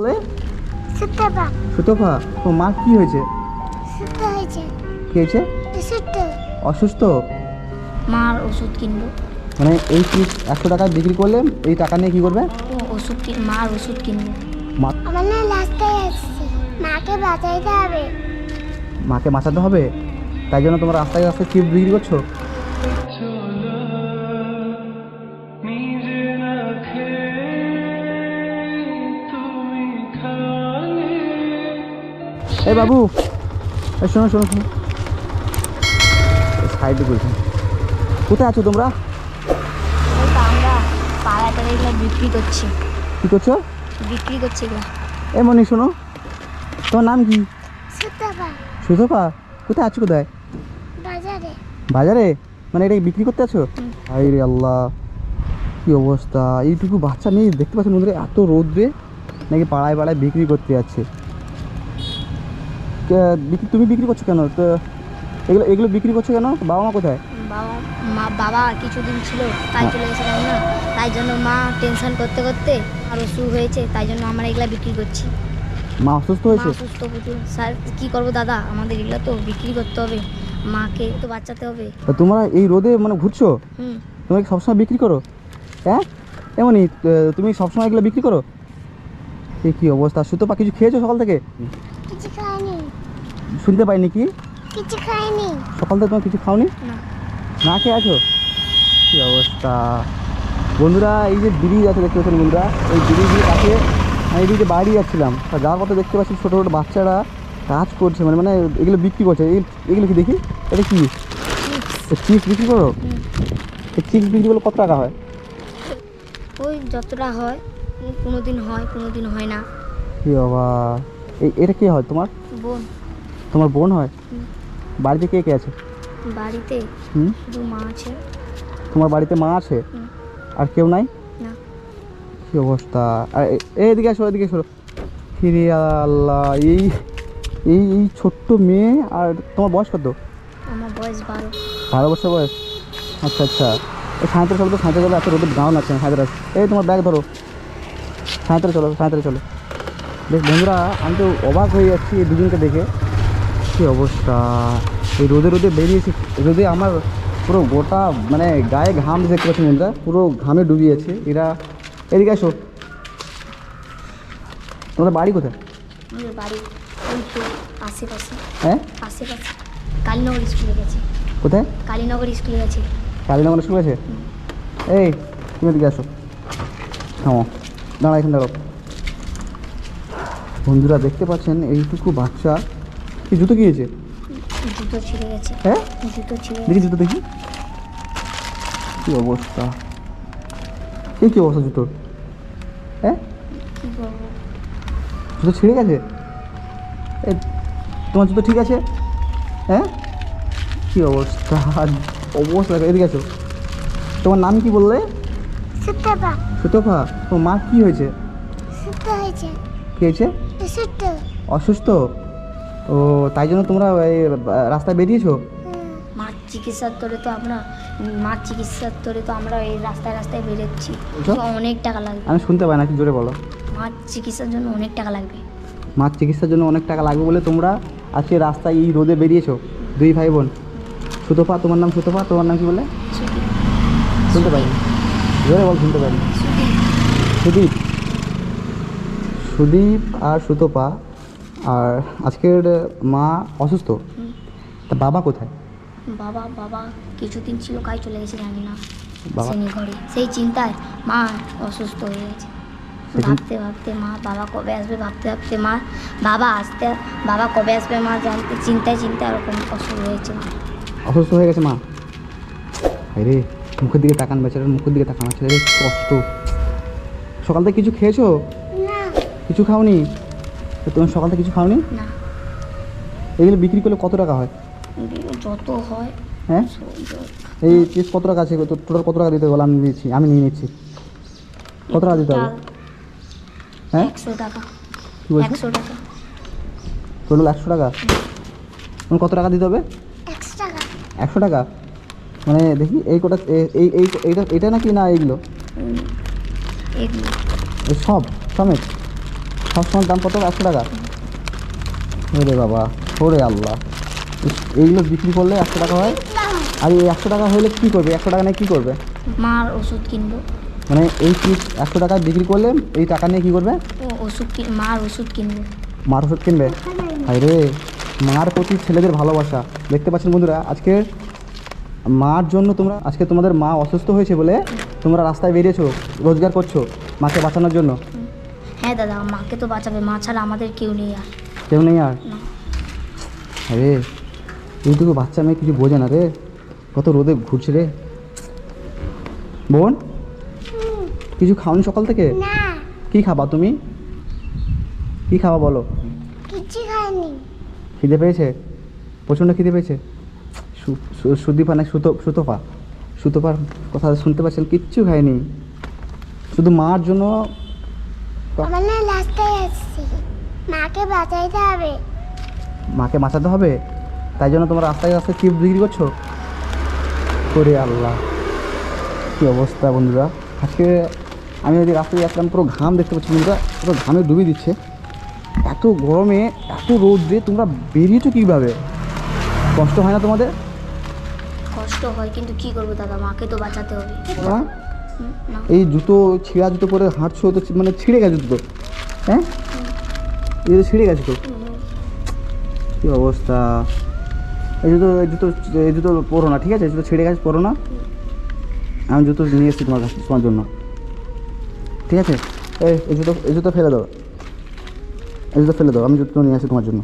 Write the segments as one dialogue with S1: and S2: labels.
S1: বলে?
S2: সুতপা।
S1: সুতফা তোমার মা কি হয়েছে?
S2: সুত হয়েছে।
S1: কি হয়েছে?
S2: সুত
S1: অসুস্থ?
S3: মার ওষুধ কিনবো।
S1: মানে এই পিস একশো টাকায় বিক্রি করলে এই টাকা নিয়ে কি করবে?
S3: ও ওষুধ কিন মার ওষুধ কিনবো।
S1: মা
S2: আমার না রাস্তায় আসছে। মাকে বাঁচাইতে হবে।
S1: মাকে বাঁচাতে হবে? তাই জন্য তোমরা রাস্তায় রাস্তায় চিপ বিক্রি করছ? এই বাবু শোনো শোনো শোনো। সাইডে করছি কোথায় আছো তোমরা?
S3: ওই আমরা এগুলো বিক্রি করছি।
S1: কি করছ?
S3: বিক্রি করছি এগুলো।
S1: এ মনি শোনো। তোমার নাম কি?
S2: সুতপা।
S1: কোথায় আছো কোথায়?
S2: বাজারে।
S1: বাজারে? মানে এটা বিক্রি করতে আছো। হাই রে আল্লাহ কি অবস্থা। এইটুকু বাচ্চা নেই দেখতে পাচ্ছেন বন্ধুরা এত রোদ্রে নাকি পাড়ায় পাড়ায় বিক্রি করতে যাচ্ছে। তুমি বিক্রি করছ কেন? তো এগুলো এগুলো বিক্রি করছ কেন? বাবা মা কোথায়?
S3: বাবা মা বাবা কিছুদিন ছিল তাই চলে গেছিলাম না। তাই জন্য মা টেনশন করতে করতে আর অসুখ হয়েছে তাই জন্য আমরা এগুলো বিক্রি করছি।
S1: মা অসুস্থ হয়েছে?
S3: অসুস্থ প্রচুর। স্যার কী করব দাদা? আমাদের এগুলো তো বিক্রি করতে হবে। মাকে তো বাঁচাতে হবে।
S1: তা তোমরা এই রোদে মানে ঘুরছো? তোমরা কি সবসময় বিক্রি করো? হ্যাঁ? এমনই তুমি সবসময় এগুলো বিক্রি করো? এই কি অবস্থা? সুতপা কিছু খেয়েছো সকাল থেকে? শুনতে পাইনি কি?
S2: কিছু খাইনি।
S1: সকাল থেকে তোমার কিছু খাওনি?
S3: না।
S1: না খেয়ে আছো? কি অবস্থা? বন্ধুরা এই যে ব্রিজ আছে দেখতে পাচ্ছেন বন্ধুরা এই ব্রিজের কাছে আমি এদিকে বাড়ি যাচ্ছিলাম। তা যাওয়ার পথে দেখতে পাচ্ছি ছোটো ছোটো বাচ্চারা কাজ করছে মানে মানে এগুলো বিক্রি করছে। এই এগুলো কি দেখি? এটা কি? চিপস বিক্রি করো? চিপস বিক্রি করলে কত টাকা হয়?
S3: ওই যতটা হয় কোনো দিন হয় কোনো দিন হয় না।
S1: কি বাবা এই এটা কে হয় তোমার?
S3: বোন।
S1: তোমার বোন হয়? বাড়িতে কে কে আছে?
S3: বাড়িতে
S1: হুম?
S3: শুধু মা আছে।
S1: তোমার বাড়িতে মা আছে? আর কেউ নাই?
S3: না।
S1: কি অবস্থা? আর এ- এদিকে আসো এদিকে আসো ফিরে আল্লাহ এই এই এই ছোট্ট মেয়ে আর তোমার বয়স কত?
S3: আমার বয়স বারো।
S1: বারো বছর বয়স? আচ্ছা আচ্ছা। এই সাঁতরে চলো তো সাঁতরে চলো এত রোদের গাউন আছে সাঁতরে এই তোমার ব্যাগ ধরো। সাঁতরে চলো সাঁতরে চলো। বেশ বন্ধুরা আমি তো অবাক হয়ে যাচ্ছি এই দুজনকে দেখে। কী অবস্থা? এই রোদে রোদে বেরিয়েছি। রোদে আমার পুরো গোটা মানে গায়ে ঘাম দেখতে পাচ্ছি বন্ধুরা পুরো ঘামে ডুবিয়েছে। এরা এদিকে আসো তোমাদের বাড়ি কোথায়?
S3: বাড়ি আশেপাশে।
S1: হ্যাঁ?
S3: আশেপাশে। কালীনগর স্কুলে গেছে।
S1: কোথায়?
S3: কালীনগর স্কুলে গেছে।
S1: কালীনগর স্কুল আছে এই তুমি এদিকে আসো। থামো। দাঁড়া এখানে দাঁড়াও। বন্ধুরা দেখতে পাচ্ছেন এইটুকু বাচ্চা কি জুতো গিয়েছে?
S3: জুতো ছিঁড়ে গেছে।
S1: হ্যাঁ?
S3: জুতো ছিঁড়ে
S1: দেখি জুতো দেখি। কি অবস্থা? এই কি অবস্থা জুতোর? হ্যাঁ? জুতো ছিঁড়ে গেছে? এ তোমার জুতো ঠিক আছে? হ্যাঁ? কি অবস্থা? অবস্থা এদিকে আছো তোমার নাম কি বললে?
S2: সুতপা।
S1: সুতফা তোমার মা কি হয়েছে?
S2: সুত হয়েছে।
S1: কি হয়েছে?
S2: সুত
S1: অসুস্থ? ও তাই জন্য তোমরা এই রাস্তায় বেরিয়েছো?
S3: মার চিকিৎসার তোরে তো আমরা মার চিকিৎসার তোরে তো আমরা এই রাস্তায় রাস্তায় বেরোচ্ছি। অনেক টাকা লাগবে।
S1: আমি শুনতে পাই না কি জোরে বলো।
S3: মার চিকিৎসার জন্য অনেক টাকা লাগবে।
S1: মার চিকিৎসার জন্য অনেক টাকা লাগবে বলে তোমরা আজকে রাস্তায় এই রোদে বেরিয়েছো দুই ভাই বোন। সুতপা তোমার নাম সুতপা তোমার নাম কি বলে? শুনতে পাইনি জোরে বল শুনতে
S3: সুদীপ।
S1: সুদীপ। সুদীপ আর সুতপা। আর আজকের মা অসুস্থ তা বাবা কোথায়?
S3: বাবা বাবা কিছুদিন ছিল কাজ চলে গেছে জানি না।
S1: বাবা?
S3: ঘরে। সেই চিন্তায় মা অসুস্থ হয়ে গেছে। ভাবতে ভাবতে মা বাবা কবে আসবে? ভাবতে ভাবতে মা বাবা আসতে বাবা কবে আসবে মা জানতে চিন্তায় চিন্তায় ওরকম অসুখ হয়েছে মা।
S1: অসুস্থ হয়ে গেছে মা? আরে মুখের দিকে তাকান বেচারার মুখের দিকে তাকান ছেলে কষ্ট। সকাল থেকে কিছু খেয়েছো?
S2: না।
S1: কিছু খাওনি? তো তুমি সকাল থেকে কিছু খাওনি?
S3: না।
S1: এগুলো বিক্রি করলে কত টাকা হয়?
S3: যত হয়
S1: হ্যাঁ? এই চিপস কত টাকা আছে? তো টোটাল কত টাকা দিতে বলো? আমি দিচ্ছি আমি নিয়ে নিচ্ছি। কত টাকা দিতে হবে? হ্যাঁ?
S3: একশো টাকা।
S1: কী বলছো?
S3: একশো টাকা।
S1: টোটাল একশো টাকা? কত টাকা দিতে হবে?
S2: একশো টাকা।
S1: মানে দেখি এই কটা এই এই এইটা এটা নাকি না এইগুলো? সব সমেত? সবসময় দাম কত? একশো টাকা। ওরে বাবা ওরে আল্লাহ। এইগুলো বিক্রি করলে একশো টাকা হয়? আর এই একশো টাকা হলে কী করবে? একশো টাকা নিয়ে কী করবে?
S3: মার ওষুধ কিনবো।
S1: মানে এই চিপস একশো টাকায় বিক্রি করলে এই টাকা নিয়ে কী করবে?
S3: ওষুধ মার ওষুধ কিনবে।
S1: মার ওষুধ কিনবে? রে মার প্রতি ছেলেদের ভালোবাসা। দেখতে পাচ্ছেন বন্ধুরা আজকে মার জন্য তোমরা আজকে তোমাদের মা অসুস্থ হয়েছে বলে তোমরা রাস্তায় বেরিয়েছো রোজগার করছ মাকে বাঁচানোর জন্য।
S3: হ্যাঁ দাদা মাকে তো বাঁচাবে মা ছাড়া আমাদের কেউ নেই আর।
S1: কেউ নেই আর। আরে এইটুকু বাচ্চা মেয়ে কিছু বোঝে না রে। কত রোদে ঘুরছে রে। বোন কিছু খাওনি সকাল থেকে?
S2: না।
S1: কি খাবা তুমি? কি খাবা বলো?
S2: কিচ্ছু খাইনি।
S1: খিদে পেয়েছে? প্রচণ্ড খিদে পেয়েছে? সুদীপা না সুতো সুতোপা? সুতোপার কথা শুনতে পাচ্ছেন কিচ্ছু খায়নি শুধু মার জন্য
S2: আমার না রাস্তায় আসছি। মাকে বাঁচাইতে হবে।
S1: মাকে বাঁচাতে হবে? তাই জন্য তোমরা রাস্তায় রাস্তায় চিপস বিক্রি করছ? করে আল্লাহ। কী অবস্থা বন্ধুরা? আজকে আমি যদি রাস্তায় যাচ্ছিলাম পুরো ঘাম দেখতে পাচ্ছি বন্ধুরা। পুরো ঘামে ডুবিয়ে দিচ্ছে। এত গরমে এত রোদ্রে তোমরা বেরিয়েছো কীভাবে? কষ্ট হয় না তোমাদের?
S3: কষ্ট হয় কিন্তু কি করব দাদা? মাকে তো বাঁচাতে হবে।
S1: এই জুতো, ছিঁড়া জুতো পরে হাঁটছো তো মানে ছিঁড়ে গেছে জুতো? হ্যাঁ? এই জুতো ছিঁড়ে গেছে তো? কী অবস্থা? এই জুতো এই জুতো এই জুতো পরো না, ঠিক আছে? জুতো ছিঁড়ে গেছে, পরো না। আমি জুতো নিয়ে এসেছি তোমার কাছে, তোমার জন্য। ঠিক আছে? এই এই জুতো এই জুতো ফেলে দাও। এই জুতো ফেলে দাও, আমি জুতো নিয়ে আসি তোমার জন্য।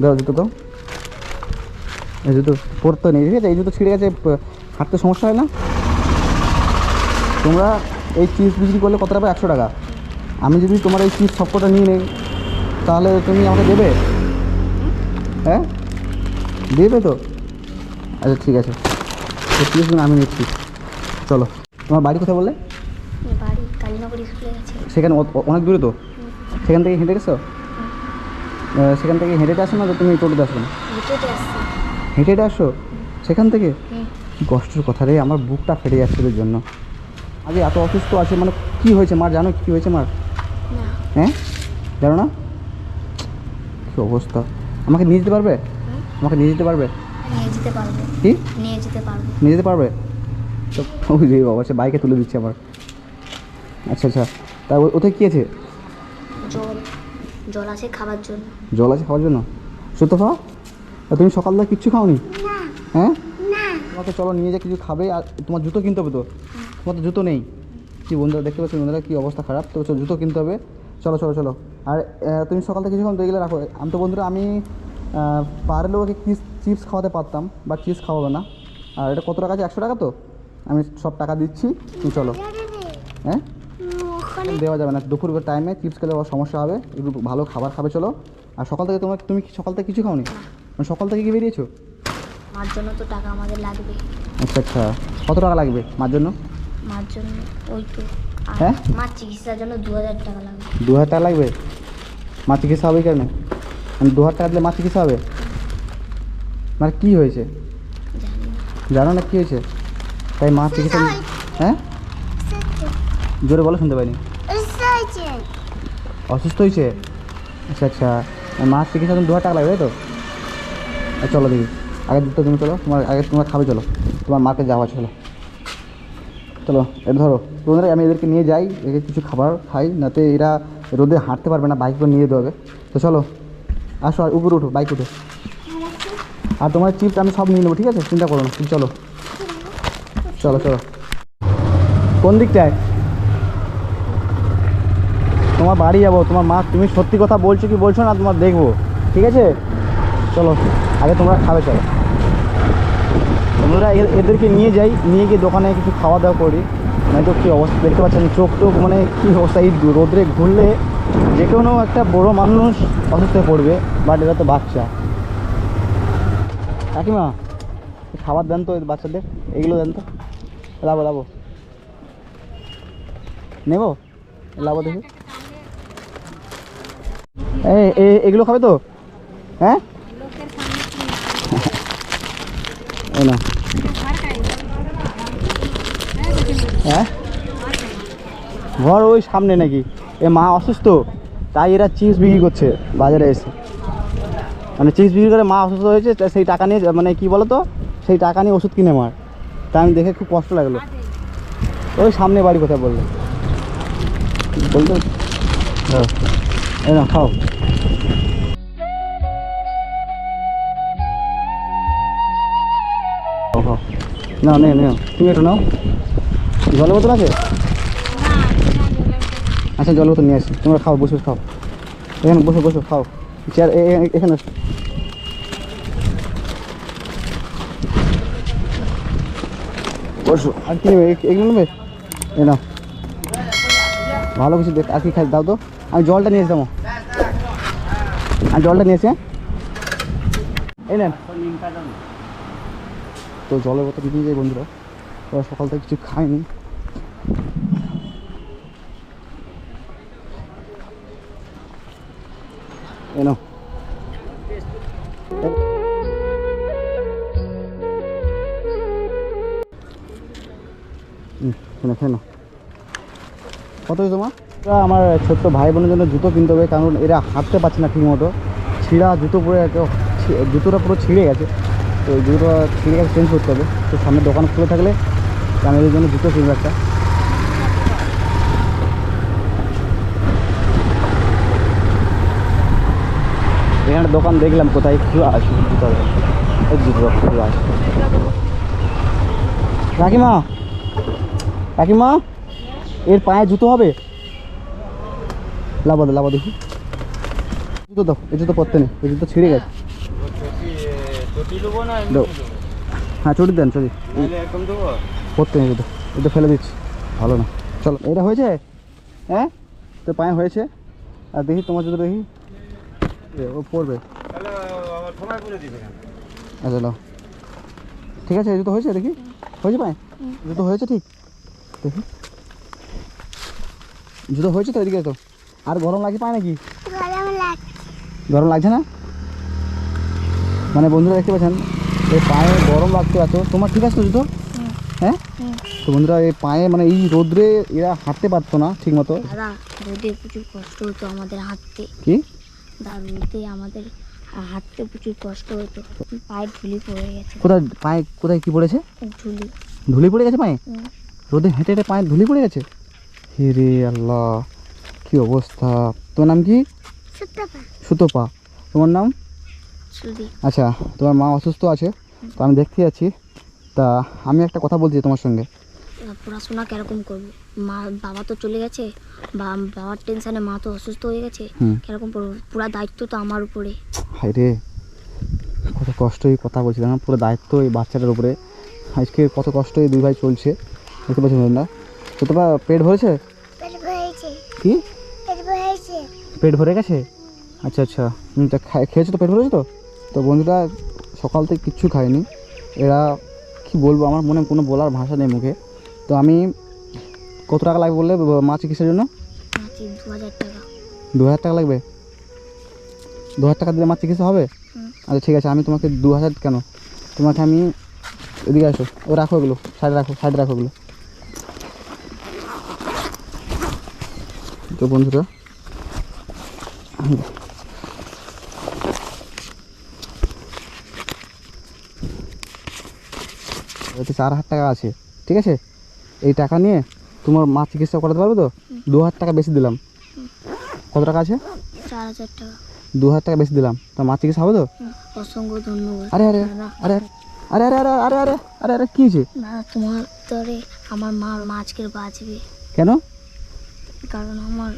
S1: দাও জুতো দাও। এই জুতো পরতে নেই, ঠিক আছে? এই জুতো ছিঁড়ে গেছে হাঁটতে সমস্যা হয় না? তোমরা এই চিপস বিক্রি করলে কত টাকা? একশো টাকা। আমি যদি তোমার এই চিপস সবকটা নিয়ে নেই তাহলে তুমি আমাকে দেবে? হ্যাঁ? দেবে তো? আচ্ছা ঠিক আছে। তো চিপসগুলো আমি নিচ্ছি। চলো। তোমার বাড়ি কোথায় বললে? সেখানে অনেক দূরে তো? সেখান থেকে হেঁটে গেছো? সেখান থেকে হেঁটে হেঁটে আসো না তো তুমি টোটোতে আসো না?
S3: হেঁটে
S1: আসো? সেখান থেকে। কী কষ্টের কথা রে আমার বুকটা ফেটে যাচ্ছে জন্য। আগে এত অসুস্থ আছে মানে কী হয়েছে মার? জানো কী হয়েছে মার? হ্যাঁ? জানো না? কী অবস্থা? আমাকে নিয়ে যেতে পারবে? আমাকে নিয়ে যেতে পারবে?
S3: নিয়ে যেতে পারব।
S1: কি?
S3: নিয়ে যেতে পারব।
S1: নিয়ে যেতে পারবে? তো ওই বাবা সে বাইকে তুলে দিচ্ছে আবার। আচ্ছা আচ্ছা। তা ওতে কী আছে?
S3: জল। জল আছে খাবার জন্য।
S1: জল আছে খাওয়ার জন্য? তা তুমি সকালবেলা কিচ্ছু খাওনি?
S2: না।
S1: হ্যাঁ?
S2: না।
S1: তোমাকে চলো নিয়ে যা কিছু খাবে আর তোমার জুতো কিনতে হবে তো? তোমার তো জুতো নেই। কি বন্ধুরা দেখতে পাচ্ছি বন্ধুরা কী অবস্থা খারাপ? তো চলো, জুতো কিনতে হবে। চলো চলো চলো। আর তুমি সকাল থেকে কিছুক্ষণ এগুলো রাখো আমি তো বন্ধুরা আমি পারলেও ওকে কিস চিপস খাওয়াতে পারতাম বা চিপস খাওয়াবে না। আর এটা কত টাকা আছে? একশো টাকা তো? আমি সব টাকা দিচ্ছি তুমি চলো। হ্যাঁ? দেওয়া যাবে না। দুপুর টাইমে চিপস খেলে আবার সমস্যা হবে একটু ভালো খাবার খাবে চলো। আর সকাল থেকে তোমার তুমি সকাল থেকে কিছু খাওনি? মানে সকাল থেকে কি বেরিয়েছো?
S3: মার জন্য তো টাকা আমাদের লাগবে।
S1: আচ্ছা আচ্ছা। কত টাকা লাগবে মার জন্য?
S3: মার জন্য ওই তো।
S1: হ্যাঁ?
S3: মার চিকিৎসার জন্য দু হাজার টাকা লাগবে।
S1: দু হাজার টাকা লাগবে? মা চিকিৎসা হবে কেন? মানে দু হাজার টাকা দিলে মা চিকিৎসা হবে? মানে কী হয়েছে?
S3: জানি না।
S1: জানো না কী হয়েছে? তাই মা চিকিৎসা হ্যাঁ? জোরে বলো শুনতে পাইনি। অসুস্থ হয়েছে? আচ্ছা আচ্ছা। আর মার চিকিৎসার জন্য দু হাজার টাকা লাগবে তাই তো? আর চলো দেখি। আগে দুটো তুমি চলো তোমার আগে তোমরা খাবে চলো। তোমার মাকে যাওয়া চলো। চলো, এটা ধরো। তোমাদের, আমি এদেরকে নিয়ে যাই, একে কিছু খাবার খাই, নাতে এরা রোদে হাঁটতে পারবে না বাইক নিয়ে যেতে হবে। তো চলো, আসো, আর উপরে উঠো বাইক উঠো। আর তোমার চিপস আমি সব নিয়ে নেব, ঠিক আছে? চিন্তা করো না চলো। চলো চলো। কোন দিকটায়? তোমার বাড়ি যাব, তোমার মা, তুমি সত্যি কথা বলছো কি বলছো না, তোমার দেখব। ঠিক আছে? চলো, আগে তোমরা খাবে, চলো। তোমরা এ- এদেরকে নিয়ে যাই নিয়ে গিয়ে দোকানে কিছু খাওয়া দাওয়া করি। মানে তো কী অবস্থা? দেখতে পাচ্ছেন চোখ টোক মানে কী অবস্থা? এই রোদ্রে ঘুরলে যে কোনো একটা বড় মানুষ অসুস্থ পড়বে বাট এটা তো বাচ্চা। কাকিমা খাবার দেন তো বাচ্চাদের। এগুলো দেন তো। লাবো লাবো। নেব? লাবো দেখি। এগুলো খাবে তো? হ্যাঁ? না হ্যাঁ? ঘর ওই সামনে নাকি? এ মা অসুস্থ তাই এরা চিপস বিক্রি করছে বাজারে এসে। মানে চিপস বিক্রি করে মা অসুস্থ হয়েছে সেই টাকা নিয়ে মানে কি বলো তো সেই টাকা নিয়ে ওষুধ কিনে মার। তা আমি দেখে খুব কষ্ট লাগল। ওই সামনে বাড়ি কোথায় বলল? বলতো? হ্যাঁ। না খাও। খাও, খাও। নে তুমি একটু নাও। জলের বোতল আছে? আচ্ছা জল বোতল নিয়ে আসি। তোমরা খাও, বসে খাও। এখানে বসে বসে খাও। চেয়ার এখানে এসো। বসো। আর কি নেবে? এগুলো নেবে? এ, নাও। ভালো কিছু দেখ, আর কি খাই, দাও তো। আমি জলটা নিয়ে এসে আমি জলটা নিয়ে এসে হ্যাঁ? এই নেন। তো জলের বোতল নিয়ে যাই, বন্ধুরা। ওরা সকাল থেকে কিছু খায়নি। খেয়ে কত তোমার আমার ছোট্ট ভাই বোনের জন্য জুতো কিনতে হবে, কারণ এরা হাঁটতে পারছে না ঠিক মতো ছিঁড়া জুতো পরে জুতোটা পুরো ছিঁড়ে গেছে। তো জুতোটা ছিঁড়ে গেছে চেঞ্জ করতে হবে। তো সামনে দোকান খুলে থাকলে আমি জন্য জুতো কিনবো একটা এখানে দোকান দেখলাম কোথায় খোলা আছে। জুতো জুতো খোলা আছে। কাকিমা কাকিমা এর পায়ে জুতো হবে? লাভা দে লাভা দেখি। জুতো দাও এই জুতো পরতে নেই এই জুতো ছিঁড়ে গেছে। হ্যাঁ চটি দেন চটি। পরতে নেই জুতো এটা ফেলে দিচ্ছি। ভালো না। চলো এটা হয়েছে? হ্যাঁ? তো পায়ে হয়েছে? আর দেখি তোমার জুতো দেখি। ও পড়বে। আচ্ছা নাও। ঠিক আছে জুতো হয়েছে দেখি। হয়েছে পায়ে? জুতো হয়েছে ঠিক? দেখি। জুতো হয়েছে তো এদিকে তো? আর গরম লাগছে পায় নাকি?
S2: গরম লাগছে।
S1: গরম লাগছে না? মানে বন্ধুরা দেখতে পাচ্ছেন এই পায়ে গরম লাগতো এত। তোমার ঠিক আছে তো জুতো? হ্যাঁ। তো বন্ধুরা এই পায়ে মানে এই রোদ্রে এরা হাঁটতে পারতো না ঠিক মতো
S3: দাদা রোদে প্রচুর কষ্ট হতো আমাদের হাঁটতে।
S1: কি?
S3: রোদে আমাদের হাঁটতে প্রচুর কষ্ট হতো। পায়ে ঝুলি পড়ে গেছে।
S1: কোথায় পায়ে কোথায় কি পড়েছে?
S3: ঝুলি
S1: ধুলি পড়ে গেছে পায়ে? রোদে হেঁটে হেঁটে পায়ে ধুলি পড়ে গেছে? হে রে আল্লাহ কি অবস্থা? তোমার নাম কি?
S2: সুতপা।
S1: তোমার নাম? আচ্ছা তোমার মা অসুস্থ আছে তো আমি দেখতে যাচ্ছি। তা আমি একটা কথা বলছি তোমার সঙ্গে।
S3: পড়াশোনা কীরকম করব? মা বাবা তো চলে গেছে বা বাবার টেনশনে মা তো অসুস্থ হয়ে গেছে কীরকম পড়ব পুরা দায়িত্ব তো আমার উপরে।
S1: হায় রে কত কষ্টই কথা বলছিলাম পুরো দায়িত্ব এই বাচ্চাটার উপরে। আজকে কত কষ্ট এই দুই ভাই চলছে দেখতে পাচ্ছেন না তো তোমার পেট ভরেছে?
S2: পেট ভরেছে।
S1: কি?
S2: পেট ভরেছে।
S1: পেট ভরে গেছে? আচ্ছা আচ্ছা। খেয়েছো তো? পেট ভরেছে তো? তো বন্ধুরা সকাল থেকে কিচ্ছু খায়নি। এরা কি বলব? আমার মনে কোনো বলার ভাষা নেই মুখে। তো আমি কত টাকা লাগবে বললে মা চিকিৎসার জন্য?
S3: দু হাজার টাকা।
S1: দু হাজার টাকা লাগবে? দু হাজার টাকা দিলে আমার চিকিৎসা হবে? আচ্ছা ঠিক আছে আমি তোমাকে দু হাজার কেন? তোমাকে আমি এদিকে আসো। ও রাখো এগুলো সাইডে রাখো সাইডে রাখো এগুলো। তো বন্ধুরা এতে চার হাজার টাকা আছে ঠিক আছে? এই টাকা নিয়ে তোমার মা চিকিৎসা করাতে পারবে তো? দু হাজার টাকা বেশি দিলাম। কত টাকা আছে?
S3: চার হাজার টাকা।
S1: দু হাজার টাকা বেশি দিলাম। তো মা চিকিৎসা হবে তো?
S3: হুম, অসংখ্য ধন্যবাদ।
S1: আরে আরে আরে আরে আরে আরে আরে আরে আরে আরে কী হয়েছে?
S3: তোমার তরে আমার মা মা আজকের বাঁচবে।
S1: কেন?
S3: কারণ আমার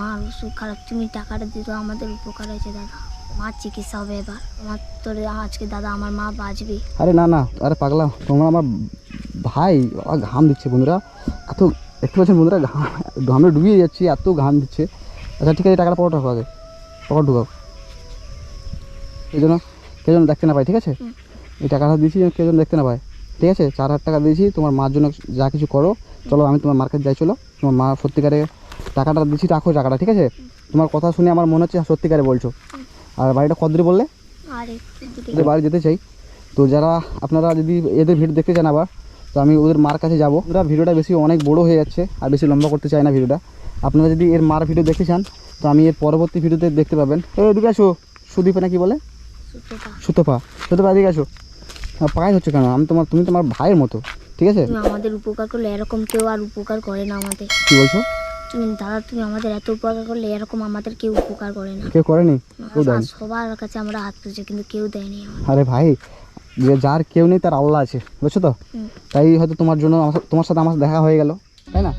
S3: মার ওষুধ খারাপ। তুমি টাকাটা দিত আমাদের উপকার হয়েছে দাদা। মার চিকিৎসা হবে এবার। আমার তোরে আজকে দাদা আমার মা বাঁচবে।
S1: আরে না না আরে পাগলা তোমরা আমার ভাই ঘাম দিচ্ছে বন্ধুরা। এত দেখতে পাচ্ছেন বন্ধুরা ঘাম ঘামে ডুবিয়ে যাচ্ছি এত ঘাম দিচ্ছে। আচ্ছা ঠিক আছে টাকাটা পকেট রাখো আগে। পকেট ঢুকাও। এই জন্য কেউ যেন দেখতে না পায় ঠিক আছে? এই টাকাটা দিয়েছি কেউ যেন দেখতে না পায় ঠিক আছে? চার হাজার টাকা দিয়েছি তোমার মার জন্য যা কিছু করো চলো আমি তোমার মার্কেট যাই চলো। তোমার মা সত্যিকারে টাকাটা দিচ্ছি রাখো টাকাটা ঠিক আছে? তোমার কথা শুনে আমার মনে হচ্ছে সত্যিকারে বলছো। আর বাড়িটা কত দূরে। বললে বাড়ি যেতে চাই। তো যারা আপনারা যদি এদের ভিডিও দেখতে চান আবার তো আমি ওদের মার কাছে যাব। ওরা ভিডিওটা বেশি অনেক বড় হয়ে যাচ্ছে আর বেশি লম্বা করতে চাই না ভিডিওটা। আপনারা যদি এর মার ভিডিও দেখতে চান তো আমি এর পরবর্তী ভিডিওতে দেখতে পাবেন। এই এদিকে আসো। সুদীপা না কি বলে?
S3: সুতপা।
S1: সুতপা। এদিকে আসো। পায়ে হচ্ছে কেন? আমি তোমার তুমি তোমার ভাইয়ের মতো ঠিক আছে?
S3: আমাদের উপকার করলে এরকম কেউ আর উপকার করে না আমাদের।
S1: কি বলছো?
S3: তুমি দাদা তুমি আমাদের এত উপকার করলে এরকম আমাদের কেউ উপকার করে না।
S1: কেউ করেনি? কেউ
S3: সবার কাছে আমরা হাত তুলছি কিন্তু কেউ দেয়নি
S1: আরে ভাই যে যার কেউ নেই তার আল্লাহ আছে বুঝছ তো? তাই হয়তো তোমার জন্য তোমার সাথে আমার দেখা হয়ে গেল তাই না?